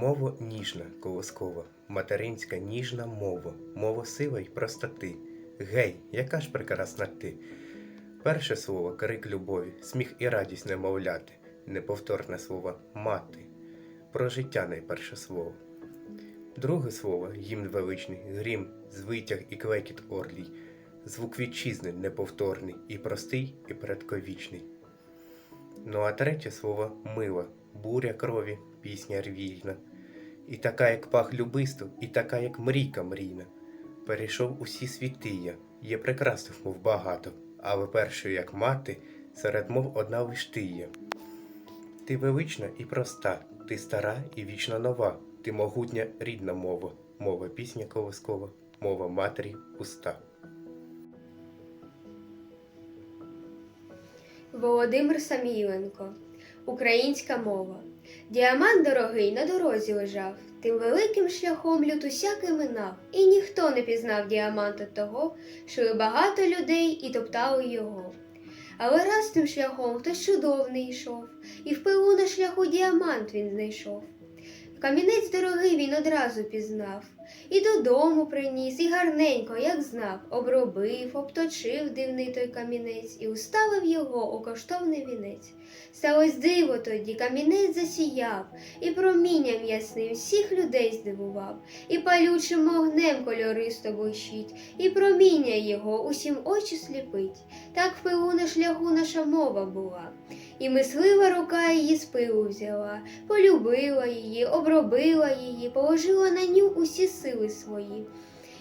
Мова ніжна, колоскова, материнська ніжна мова, мова сила й простоти. Гей, яка ж прекрасна ти! Перше слово крик любові, сміх і радість немовляти, неповторне слово мати. Про життя найперше слово. Друге слово гімн величний, грім, звитяг і клекіт орлій, звук вітчизни неповторний, і простий, і предковічний. Ну а третє слово мила, буря крові, пісня рвійна. І така, як пах любисту, і така, як мрійка мрійна. Перейшов усі світи я, є прекрасних мов багато, але першою, як мати, серед мов одна лиш ти є. Ти велична і проста, ти стара і вічно нова, ти могутня рідна мова, мова пісня колоскова, мова матері пуста. Володимир Саміленко. Українська мова. Діамант дорогий на дорозі лежав, тим великим шляхом люд усякий минав, і ніхто не пізнав діаманта того, що багато людей і топтали його. Але раз тим шляхом хтось чудовний йшов, і в пилу на шляху діамант він знайшов. Камінець дорогий він одразу пізнав, і додому приніс, і гарненько, як знав, обробив, обточив дивний той камінець і уставив його у коштовний вінець. Сталось диво тоді, камінець засіяв, і промінням ясним всіх людей здивував, і палючим огнем кольористо блищить, і проміння його усім очі сліпить. Так в пилу на шляху наша мова була. І мислива рука її з пилу взяла, полюбила її, обробила її, положила на ню усі сили свої.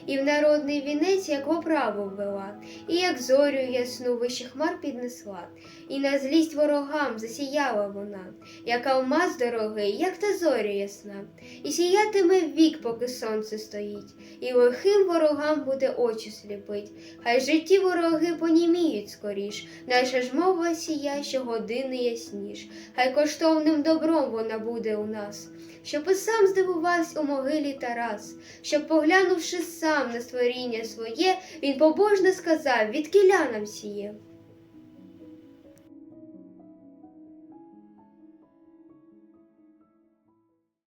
І в народний вінець як в оправу ввела, і як зорю ясну вище хмар піднесла, і на злість ворогам засіяла вона, як алмаз дорогий, як та зоря ясна, і сіятиме вік, поки сонце стоїть, і лихим ворогам буде очі сліпить. Хай житті вороги поніміють скоріш, наша ж мова сія щогодини ясніш, хай коштовним добром вона буде у нас, щоб і сам здивувався у могилі Тарас, щоб, поглянувши сам на створіння своє, він побожно сказав, від нам сіє.